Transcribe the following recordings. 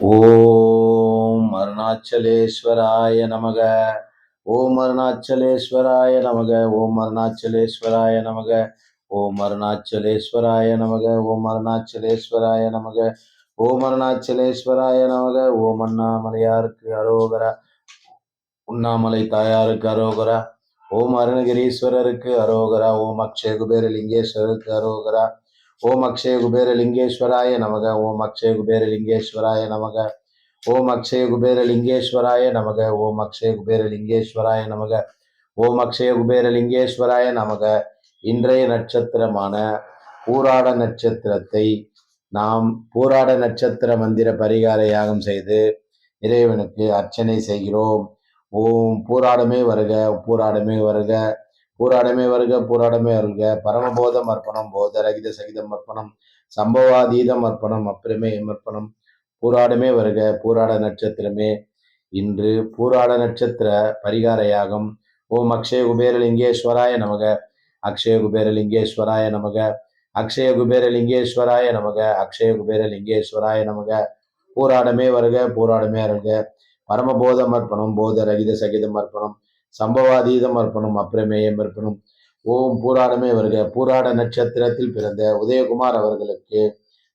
ஓம் அருணாச்சலேஸ்வராய நமக. ஓம் அருணாச்சலேஸ்வராய நமக. ஓம் அருணாச்சலேஸ்வராய நமக. ஓம் அருணாச்சலேஸ்வராய நமக. ஓம் அருணாச்சலேஸ்வராய நமக. ஓம் அருணாச்சலேஸ்வராய நமக. ஓம் அண்ணாமலையாருக்கு அரோகரா. உண்ணாமலை தாயாருக்கு அரோகரா. ஓம் அருணகிரீஸ்வரருக்கு அரோகரா. ஓம் அக்ஷய குபேர லிங்கேஸ்வரருக்கு அரோகரா. ஓம் அக்ஷய குபேர லிங்கேஸ்வராய நமக. ஓம் அக்ஷய குபேர லிங்கேஸ்வராய நமக. ஓம் அக்ஷய குபேர லிங்கேஸ்வராய நமக. ஓம் அக்ஷய குபேர லிங்கேஸ்வராய நமக. ஓம் அக்ஷய குபேர லிங்கேஸ்வராய நமக. இன்றைய நட்சத்திரமான பூராட நட்சத்திரத்தை நாம் பூராட நட்சத்திர மந்திர பரிகார யாகம் செய்து இறைவனுக்கு அர்ச்சனை செய்கிறோம். ஓம் பூராடமே வருக பூராடமே வருக. பூராடமே வருக பூராடமே வருக பரமபோதம் அர்ப்பணம் போத ரகித சகிதம் அர்ப்பணம் சம்பவாதீதம் அர்ப்பணம் அப்பிரமே அர்ப்பணம். பூராடமே வருக பூராட நட்சத்திரமே. இன்று பூராட நட்சத்திர பரிகார யாகம். ஓம் அக்ஷய குபேரலிங்கேஸ்வராய நமக. அக்ஷய குபேரலிங்கேஸ்வராய நமக. அக்ஷய குபேரலிங்கேஸ்வராய நமக. அக்ஷய குபேரலிங்கேஸ்வராய நமக. பூராடமே வருக பூராடமே வருக பரமபோதம் அர்ப்பணம் போத ரகித சகிதம் அர்ப்பணம். சம்பவாதீதம் அர்ப்பணம் அப்பிரமேயம் அர்ப்பணம். ஓம் பூராடமே வருக. பூராட நட்சத்திரத்தில் பிறந்த உதயகுமார் அவர்களுக்கு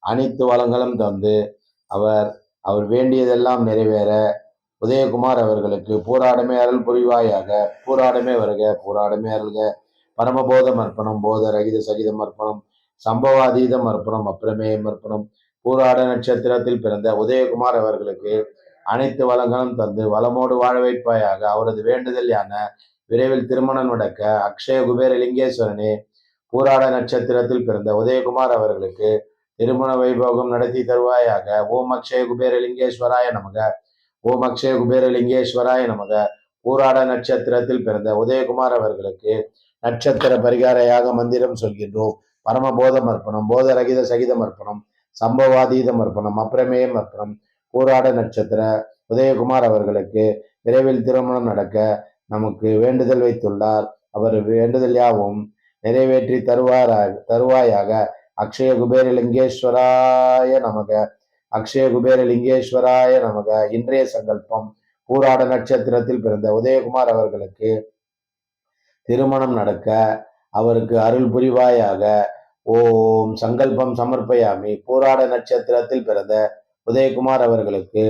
அனைத்து வளங்களும் தந்து அவர் அவர் வேண்டியதெல்லாம் நிறைவேற உதயகுமார் அவர்களுக்கு பூராடமே அருள் புரிவாயாக. பூராடமே வருக பூராடமே அருள்க. பரமபோதம் அர்ப்பணம் போத ரகித சகிதம் அர்ப்பணம். சம்பவாதீதம் அர்ப்பணம் அப்பிரமேயம் அர்ப்பணம். பூராட நட்சத்திரத்தில் பிறந்த உதயகுமார் அவர்களுக்கு அனைத்து வளங்களும் தந்து வளமோடு வாழ வைப்பாயாக. அவரது வேண்டுதல் யான விரைவில் திருமணம் நடக்க அக்ஷய குபேர லிங்கேஸ்வரனே பூராட நட்சத்திரத்தில் பிறந்த உதயகுமார் அவர்களுக்கு திருமண வைபோகம் நடத்தி தருவாயாக. ஓம் அக்ஷய குபேர லிங்கேஸ்வராய நமக. ஓம் அக்ஷய குபேர லிங்கேஸ்வராய நமக. பூராட நட்சத்திரத்தில் பிறந்த உதயகுமார் அவர்களுக்கு நட்சத்திர பரிகாரையாக மந்திரம் சொல்கின்றோம். பரமபோதம் அர்ப்பணம் போதரகித சகிதம் அர்ப்பணம் சம்பவாதீதம் அர்ப்பணம் அப்பிரமேயம் அர்ப்பணம் போராட நட்சத்திர உதயகுமார் அவர்களுக்கு விரைவில் திருமணம் நடக்க நமக்கு வேண்டுதல் வைத்துள்ளார். அவர் வேண்டுதல் யாவும் நிறைவேற்றி தருவாராக தருவாயாக அக்ஷய குபேர லிங்கேஸ்வராய நமக. அக்ஷய குபேர லிங்கேஸ்வராய நமக. இன்றைய சங்கல்பம் பூராட நட்சத்திரத்தில் பிறந்த உதயகுமார் அவர்களுக்கு திருமணம் நடக்க அவருக்கு அருள் புரிவாயாக. ஓம் சங்கல்பம் சமர்ப்பயாமி. பூராட நட்சத்திரத்தில் பிறந்த உதயகுமார் அவர்களுக்கு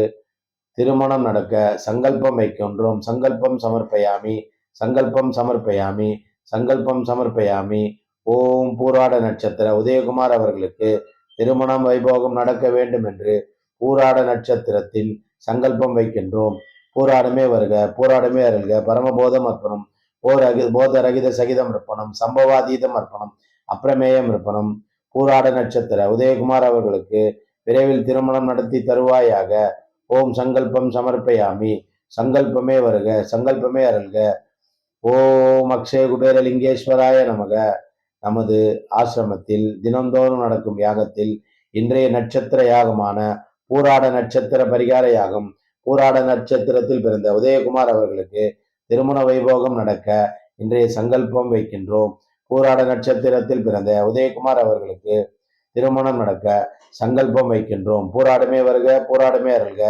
திருமணம் நடக்க சங்கல்பம் வைக்கின்றோம். சங்கல்பம் சமர்ப்பயாமி சங்கல்பம் சமர்ப்பயாமி சங்கல்பம் சமர்ப்பயாமி. ஓம் பூராட நட்சத்திர உதயகுமார் அவர்களுக்கு திருமணம் வைபோகம் நடக்க வேண்டும் என்று பூராட நட்சத்திரத்தில் சங்கல்பம் வைக்கின்றோம். பூராடமே வருக பூராடமே அருள்க. பரமபோதம் அர்ப்பணம் போர் அகி போத ரகித சகிதம் அர்ப்பணம் சம்பவாதீதம் அர்ப்பணம் அப்பிரமேயம் அர்ப்பணம். பூராட நட்சத்திர உதயகுமார் அவர்களுக்கு விரைவில் திருமணம் நடத்தி தருவாயாக. ஓம் சங்கல்பம் சமர்ப்பயாமி. சங்கல்பமே வருக சங்கல்பமே அருள்க. ஓம் அக்ஷய குபேர லிங்கேஸ்வராய நமக. நமது ஆசிரமத்தில் தினந்தோறும் நடக்கும் யாகத்தில் இன்றைய நட்சத்திர யாகமான பூராட நட்சத்திர பரிகார யாகம் பூராட நட்சத்திரத்தில் பிறந்த உதயகுமார் அவர்களுக்கு திருமண வைபோகம் நடக்க இன்றைய சங்கல்பம் வைக்கின்றோம். பூராட நட்சத்திரத்தில் பிறந்த உதயகுமார் அவர்களுக்கு திருமணம் நடக்க சங்கல்பம் வைக்கின்றோம். போராடமே வருக பூராடமே அருள்க.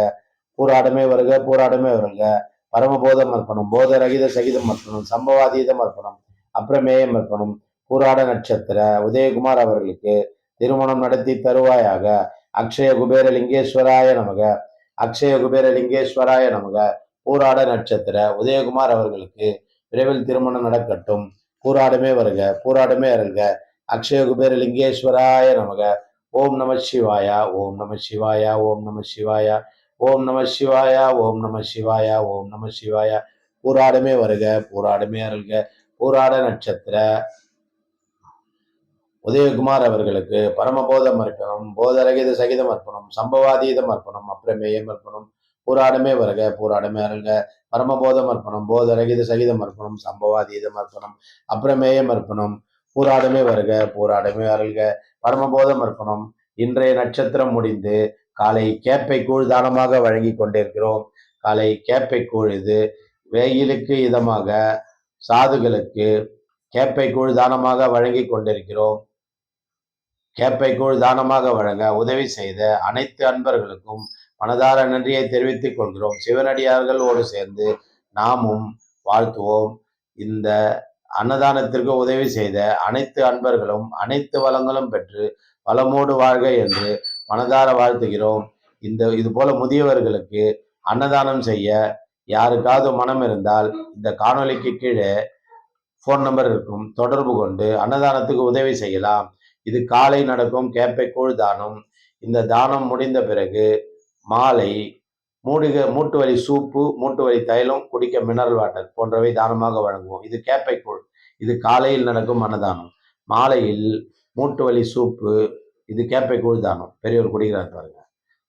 பூராடமே வருக போராடமே வருக பரமபோதம் அர்ப்பணம் போத ரகித சகிதம் அர்ப்பணம் சம்பவாதீதம் அர்ப்பணம் அப்புறமேயம் அர்ப்பணம். பூராட நட்சத்திர உதயகுமார் அவர்களுக்கு திருமணம் நடத்தி தருவாயாக. அக்ஷய குபேர லிங்கேஸ்வராய நமக. அக்ஷய குபேர லிங்கேஸ்வராய நமக. பூராட நட்சத்திர உதயகுமார் அவர்களுக்கு விரைவில் திருமணம் நடக்கட்டும். போராடமே வருக போராடமே அருள்க. அக்ஷய குபேர லிங்கேஸ்வராய நமக. ஓம் நம சிவாயா ஓம் நம சிவாயா ஓம் நம சிவாயா ஓம் நம சிவாயா ஓம் நம சிவாயா ஓம் நம சிவாயா. பூராடமே வருக பூராடமே அருள்க பூராட நட்சத்திர. உதயகுமார் அவர்களுக்கு பரமபோதம் அர்ப்பணம் போதரகித சகிதம் அர்ப்பணம் சம்பவாதீதம் அர்ப்பணம் அப்புறமேயம் அர்ப்பணம். பூராடமே வருக பூராடமே அருங்க பரமபோதம் அர்ப்பணம் போதரகித சகிதம் அர்ப்பணம் சம்பவாதீதம் அர்ப்பணம் அப்புறமேயம் அர்ப்பணம். பூராடமே வருக பூராடமே அருள்க. பரமபோதம் அர்ப்பணம். இன்றைய நட்சத்திரம் முடிந்து காலை கேப்பை கூழ் தானமாக வழங்கி கொண்டிருக்கிறோம். காலை கேப்பை கூழ் இது வெயிலுக்கு இதமாக சாதுகளுக்கு கேப்பை கூழ் தானமாக வழங்கி கொண்டிருக்கிறோம். கேப்பை கூழ் தானமாக வழங்க உதவி செய்த அனைத்து அன்பர்களுக்கும் மனதார நன்றியை தெரிவித்துக் கொள்கிறோம். சிவனடியார்களோடு சேர்ந்து நாமும் வாழ்த்துவோம். இந்த அன்னதானத்திற்கு உதவி செய்த அனைத்து அன்பர்களும் அனைத்து வளங்களும் பெற்று வளமோடு வாழ்க என்று மனதார வாழ்த்துகிறோம். இந்த இது போல முதியவர்களுக்கு அன்னதானம் செய்ய யாருக்காவது மனம் இருந்தால் இந்த காணொளிக்கு கீழே ஃபோன் நம்பர் இருக்கும். தொடர்பு கொண்டு அன்னதானத்துக்கு உதவி செய்யலாம். இது காலை நடக்கும் கேப்பை கூழ் தானம். இந்த தானம் முடிந்த பிறகு மாலை மூடுக மூட்டு வலி சூப்பு மூட்டு வலி தைலம் குடிக்க மினரல் வாட்டர் போன்றவை தானமாக வழங்குவோம். இது கேப்பை கூழ். இது காலையில் நடக்கும் அன்னதானம். மாலையில் மூட்டு வலி சூப்பு இது கேப்பை கூழ் தானம். பெரியவர் குடிக்கிறார் பாருங்க.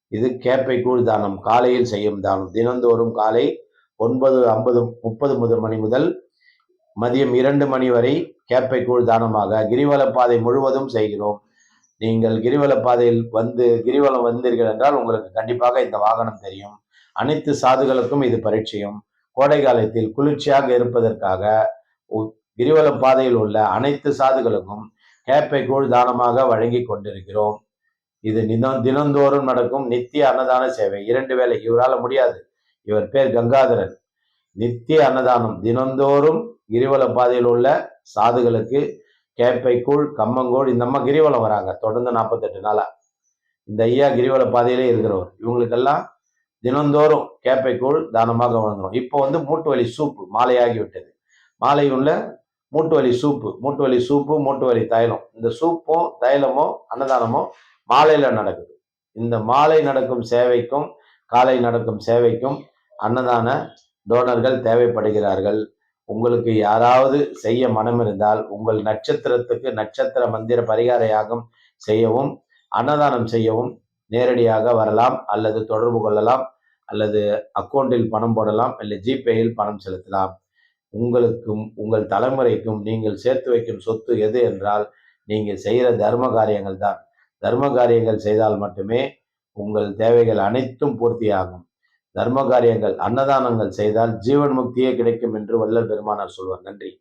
இது கேப்பை கூழ் தானம். காலையில் செய்யும் தானம். தினந்தோறும் காலை ஒன்பது ஐம்பது முப்பது முதல் மணி முதல் மதியம் இரண்டு மணி வரை கேப்பை கூழ் தானமாக கிரிவல பாதை முழுவதும் செய்கிறோம். நீங்கள் கிரிவல பாதையில் வந்து கிரிவலம் வந்தீர்கள் என்றால் உங்களுக்கு கண்டிப்பாக இந்த வாகனம் தெரியும். அனைத்து சாதுகளுக்கும் இது பரீட்சையும். கோடை காலத்தில் குளிர்ச்சியாக இருப்பதற்காக கிரிவல பாதையில் உள்ள அனைத்து சாதுகளுக்கும் கேப்பை கூழ் தானமாக வழங்கி கொண்டிருக்கிறோம். இது தினம் தினந்தோறும் நடக்கும் நித்திய அன்னதான சேவை. இரண்டு வேலை இவரால் முடியாது. இவர் பேர் கங்காதரன். நித்திய அன்னதானம். தினந்தோறும் கிரிவல பாதையில் உள்ள சாதுகளுக்கு கேப்பை கூழ் கம்மங்கூழ் இந்த அம்மா கிரிவலம் வராங்க. தொடர்ந்து நாற்பத்தெட்டு நாளா. இந்த ஐயா கிரிவல பாதையிலே இருக்கிறவர். இவங்களுக்கெல்லாம் தினந்தோறும் கேப்பைக்கூழ் தானமாக வழங்குறோம். இப்போ வந்து மூட்டு வலி சூப்பு மாலையாகி விட்டது. மாலை உள்ள மூட்டு வலி சூப்பு மூட்டு வலி சூப்பு மூட்டு வலி தைலம். இந்த சூப்பும் தைலமோ அன்னதானமோ மாலையில் நடக்குது. இந்த மாலை நடக்கும் சேவைக்கும் காலை நடக்கும் சேவைக்கும் அன்னதான டோனர்கள் தேவைப்படுகிறார்கள். உங்களுக்கு யாராவது செய்ய மனம் இருந்தால் உங்கள் நட்சத்திரத்துக்கு நட்சத்திர மந்திர பரிகார யாகம் செய்யவும் அன்னதானம் செய்யவும் நேரடியாக வரலாம் அல்லது தொடர்பு கொள்ளலாம். அல்லது அக்கௌண்டில் பணம் போடலாம் இல்லை ஜிபேயில் பணம் செலுத்தலாம். உங்களுக்கும் உங்கள் தலைமுறைக்கும் நீங்கள் சேர்த்து வைக்கும் சொத்து எது என்றால் நீங்கள் செய்கிற தர்ம காரியங்கள் தான். தர்ம காரியங்கள் செய்தால் மட்டுமே உங்கள் தேவைகள் அனைத்தும் பூர்த்தியாகும். தர்ம காரியங்கள் அன்னதானங்கள் செய்தால் ஜீவன் முக்தியே கிடைக்கும் என்று வல்லல் பெருமானார் சொல்வார். நன்றி.